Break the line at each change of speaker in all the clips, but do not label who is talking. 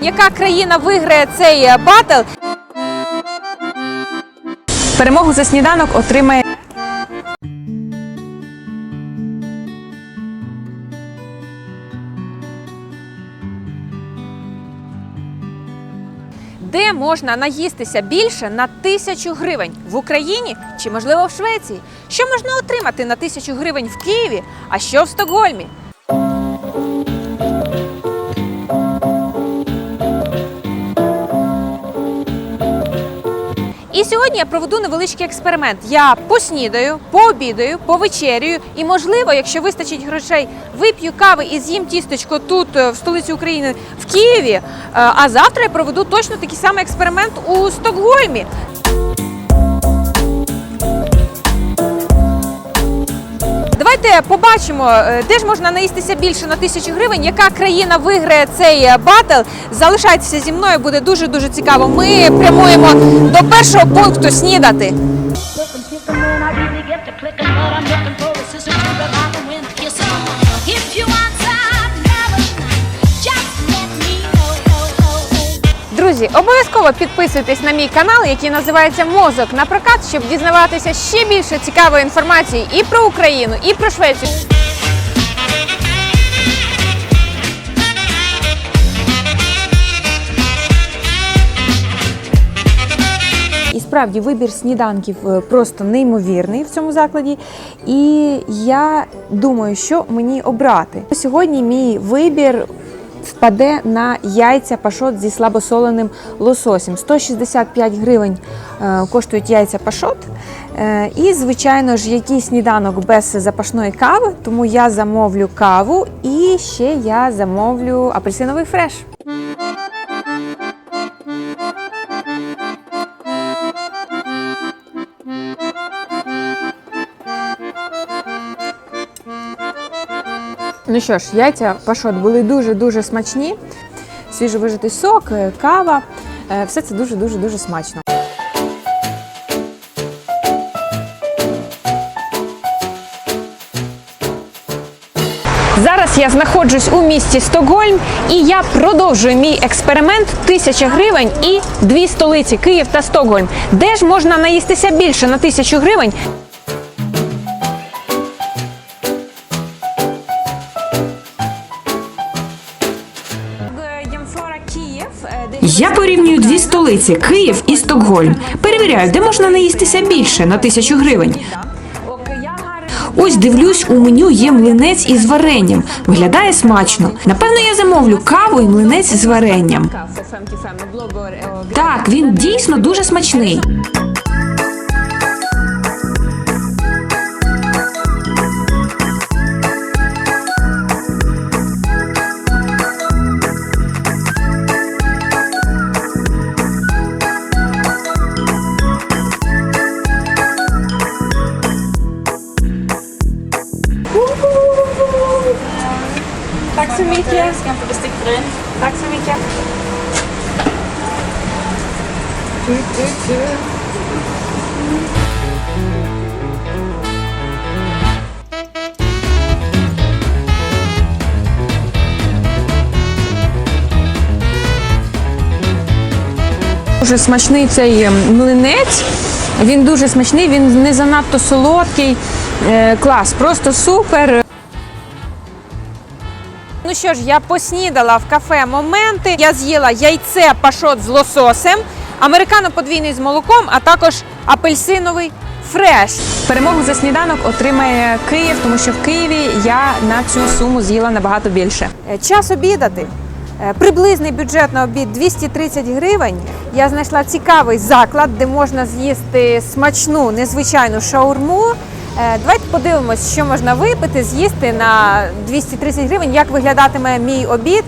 Яка країна виграє цей е, батл?
Перемогу за сніданок отримає
Де можна наїстися більше на тисячу гривень в Україні чи можливо в Швеції? Що можна отримати на тисячу гривень в Києві, а що в Стокгольмі? Сьогодні я проведу невеличкий експеримент. Я поснідаю, пообідаю, повечерюю і, можливо, якщо вистачить грошей, вип'ю кави і з'їм тістечко тут, е, в столиці України, в Києві. Е, А завтра я проведу точно такий самий експеримент у Стокгольмі. Давайте побачимо, е, де ж можна наїстися більше на тисячу гривень. Яка країна виграє цей е, батл? Залишайтеся зі мною, буде дуже дуже цікаво. Ми прямуємо до першого пункту снідати. Обов'язково підписуйтесь на мій канал, який називається Мозок на прокат, щоб дізнаватися ще більше цікавої інформації і про Україну, і про Швецію.
І справді вибір сніданків е, просто неймовірний в цьому закладі. І я думаю, що мені обрати. Сьогодні мій вибір впаде на яйця пашот зі слабосоленим лососем. 165 гривень е, коштують яйця пашот. Е, І, звичайно ж, який сніданок без запашної кави, тому я замовлю каву і ще я замовлю апельсиновий фреш. Ну що ж, яйця пашот були дуже-дуже смачні. Свіжовижитий сок, е, кава. Е, Все це дуже-дуже дуже смачно.
Зараз я знаходжусь у місті Стокгольм і я продовжую мій експеримент тисяча гривень і дві столиці Київ та Стокгольм. Де ж можна наїстися більше на тисячу гривень?
Я порівнюю дві столиці Київ і Стокгольм. Перевіряю, де можна наїстися більше на тисячу гривень. Ось дивлюсь, у меню є млинець із варенням. Виглядає смачно. Напевно, я замовлю каву і млинець з варенням. Так, він дійсно дуже смачний.
Дуже смачний цей е, млинець. Він дуже смачний, він не занадто солодкий. Е, Клас, просто супер.
Ну що ж, я поснідала в кафе моменти. Я з'їла яйце пашот з лососем, американо подвійний з молоком, а також апельсиновий фреш.
Перемогу за сніданок отримає Київ, тому що в Києві я на цю суму з'їла набагато більше.
Е, Час обідати. Е, Приблизний бюджет на обід 230 гривень. Я знайшла цікавий заклад, де можна з'їсти смачну, незвичайну шаурму. Е, Давайте подивимось, що можна випити, з'їсти на 230 гривень, як виглядатиме мій обід.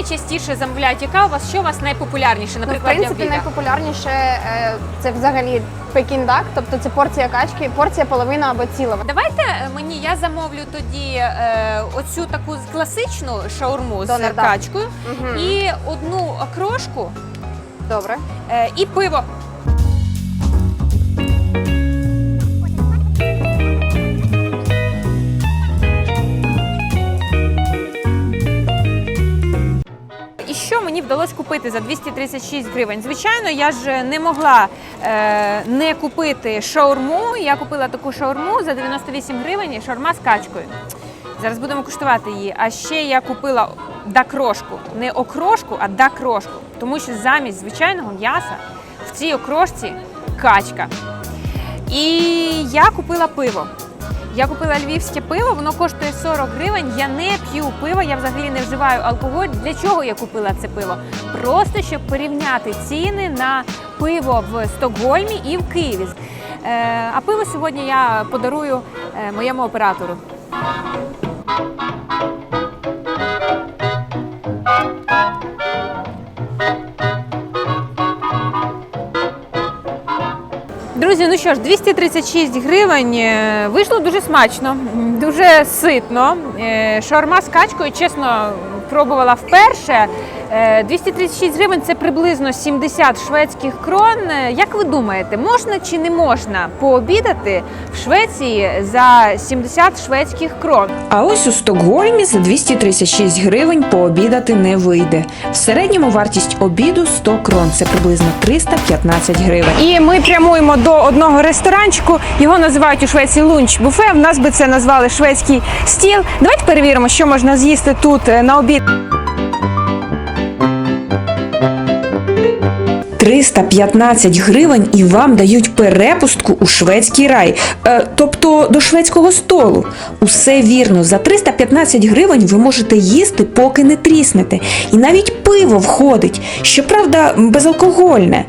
Найчастіше замовляють? Яка у вас що у вас найпопулярніше?
Ну, в
Наприклад, для
принципі, найпопулярніше е, це взагалі пекіндак, тобто це порція качки, порція половина або ціла.
Давайте е, мені я замовлю тоді е, оцю таку класичну шаурму
Донер,
з качкою
угу.
і одну окрошку
Добре.
е, і пиво. Вдалося купити за 236 гривень. Звичайно, я ж не могла е, не купити шаурму. Я купила таку шаурму за 98 гривень, шаурма з качкою. Зараз будемо куштувати її. А ще я купила дакрошку. Не окрошку, а дакрошку. Тому що замість звичайного м'яса в цій окрошці качка. І я купила пиво. Я купила львівське пиво, воно коштує 40 гривень. Я не п'ю пиво, я взагалі не вживаю алкоголь. Для чого я купила це пиво? Просто щоб порівняти ціни на пиво в Стокгольмі і в Києві. Е, а пиво сьогодні я подарую е, моєму оператору. Друзі, ну що ж, 236 гривень е, вийшло дуже смачно, дуже ситно. Е, Шаурма з качкою, чесно, пробувала вперше. Е, 236 гривень це приблизно 70 шведських крон. Е, Як ви думаєте, можна чи не можна пообідати в Швеції за 70 шведських крон?
А ось у Стокгольмі за 236 гривень пообідати не вийде. В середньому вартість обіду 100 крон. Це приблизно 315 гривень.
І ми прямуємо до одного ресторанчику. Його називають у Швеції лунч буфе. В нас би це назвали шведський стіл. Давайте перевіримо, що можна з'їсти тут е, на обід.
315 гривень і вам дають перепустку у шведський рай, е, тобто до шведського столу. Усе вірно, за 315 гривень ви можете їсти, поки не тріснете. І навіть пиво входить, щоправда, безалкогольне.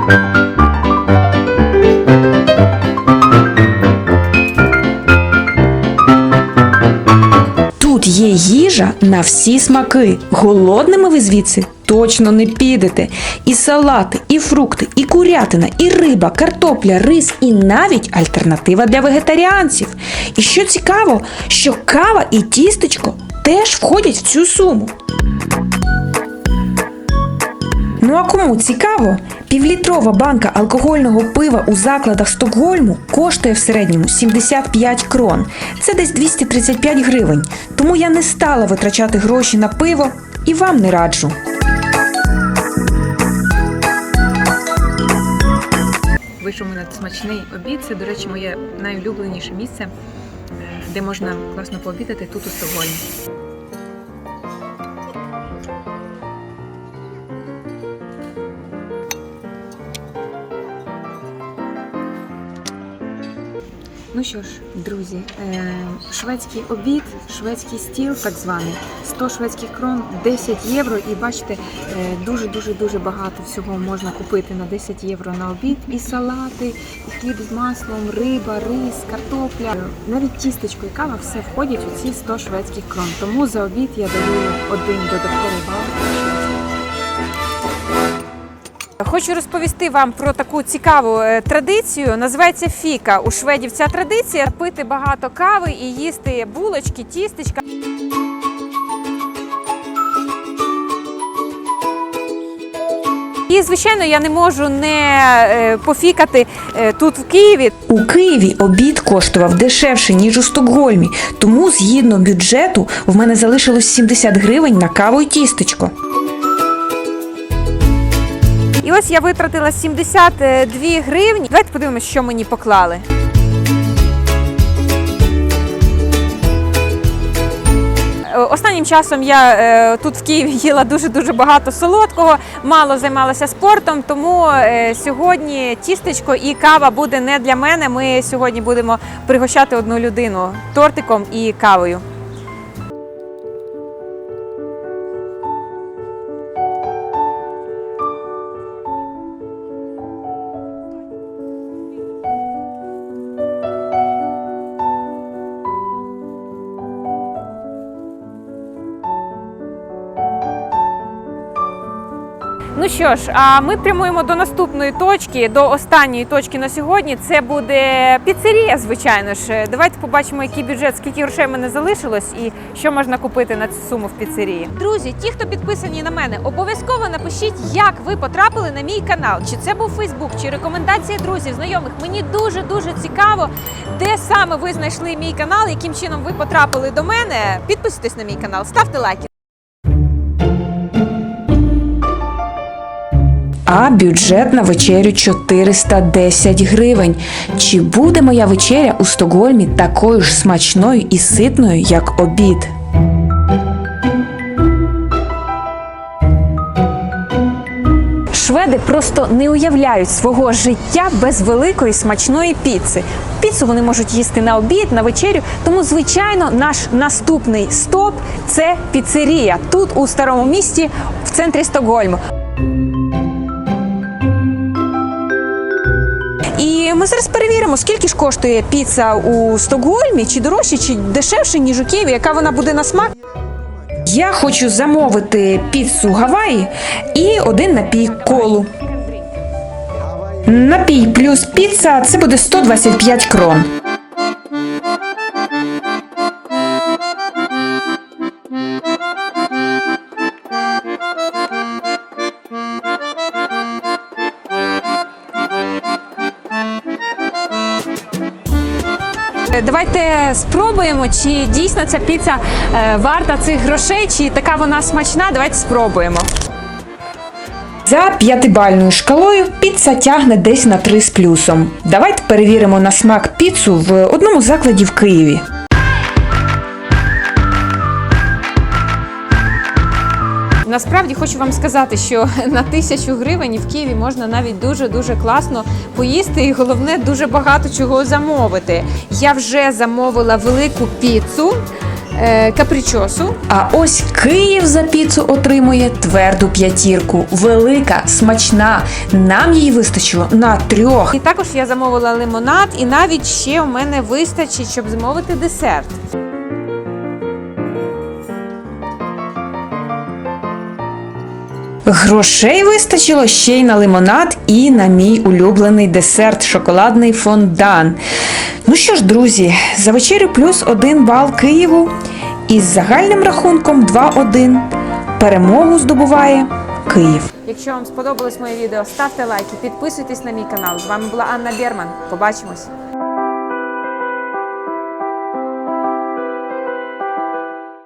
Тут є їжа на всі смаки. Голодними ви звідси точно не підете. І салати, і фрукти, і курятина, і риба, картопля, рис, і навіть альтернатива для вегетаріанців. І що цікаво, що кава і тістечко теж входять в цю суму. Ну а кому цікаво, півлітрова банка алкогольного пива у закладах Стокгольму коштує в середньому 75 крон. Це десь 235 гривень. Тому я не стала витрачати гроші на пиво і вам не раджу.
Вийшов мене смачний обід. Це, до речі, моє найулюбленіше місце, де можна класно пообідати тут у Стокгольмі. Ну що ж, друзі, е, шведський обід, шведський стіл, так званий, 100 шведських крон, 10 євро. І бачите, дуже дуже дуже багато всього можна купити на 10 євро на обід. І салати, і хліб з маслом, риба, рис, картопля, навіть тістечко і кава все входять у ці 100 шведських крон. Тому за обід я даю один додатковий бал.
Хочу розповісти вам про таку цікаву е, традицію. Називається фіка. У шведів ця традиція пити багато кави і їсти булочки, тістечка. І звичайно, я не можу не е, пофікати е, тут в Києві.
У Києві обід коштував дешевше, ніж у Стокгольмі, тому згідно бюджету в мене залишилось 70 гривень на каву і тістечко.
Ось я витратила 72 гривні. Давайте подивимося, що мені поклали. Е, Останнім часом я е, тут в Києві їла дуже дуже багато солодкого, мало займалася спортом. Тому е, сьогодні тістечко і кава буде не для мене. Ми сьогодні будемо пригощати одну людину тортиком і кавою. Що ж, а ми прямуємо до наступної точки, до останньої точки на сьогодні. Це буде піцерія, звичайно ж. Давайте побачимо, який бюджет, скільки грошей мене залишилось і що можна купити на цю суму в піцерії. Друзі, ті, хто підписані на мене, обов'язково напишіть, як ви потрапили на мій канал. Чи це був Фейсбук, чи рекомендації друзів, знайомих. Мені дуже дуже цікаво, де саме ви знайшли мій канал, яким чином ви потрапили до мене. Підписуйтесь на мій канал, ставте лайки.
А бюджет на вечерю 410 гривень. Чи буде моя вечеря у Стокгольмі такою ж смачною і ситною, як обід?
Шведи просто не уявляють свого життя без великої смачної піци. Піцу вони можуть їсти на обід, на вечерю. Тому, звичайно, наш наступний стоп це піцерія тут, у старому місті, в центрі Стокгольму. Ми зараз перевіримо, скільки ж коштує піца у Стокгольмі, чи дорожче, чи дешевше, ніж у Києві, яка вона буде на смак.
Я хочу замовити піцу Гаваї і один напій колу. Напій плюс піца це буде 125 крон.
Давайте спробуємо, чи дійсно ця піца е, варта цих грошей, чи така вона смачна. Давайте спробуємо.
За п'ятибальною шкалою піца тягне десь на 3 з плюсом. Давайте перевіримо на смак піцу в одному закладі в Києві.
Насправді хочу вам сказати, що на тисячу гривень в Києві можна навіть дуже дуже класно поїсти, і головне дуже багато чого замовити. Я вже замовила велику піцу е, капричосу.
А ось Київ за піцу отримує тверду п'ятірку. Велика, смачна. Нам її вистачило на трьох.
І також я замовила лимонад, і навіть ще у мене вистачить, щоб замовити десерт.
Грошей вистачило ще й на лимонад і на мій улюблений десерт шоколадний фондан. Ну що ж, друзі, за вечерю плюс один бал Києву із загальним рахунком 2-1. Перемогу здобуває Київ.
Якщо вам сподобалось моє відео, ставте лайки, підписуйтесь на мій канал. З вами була Анна Берман. Побачимось!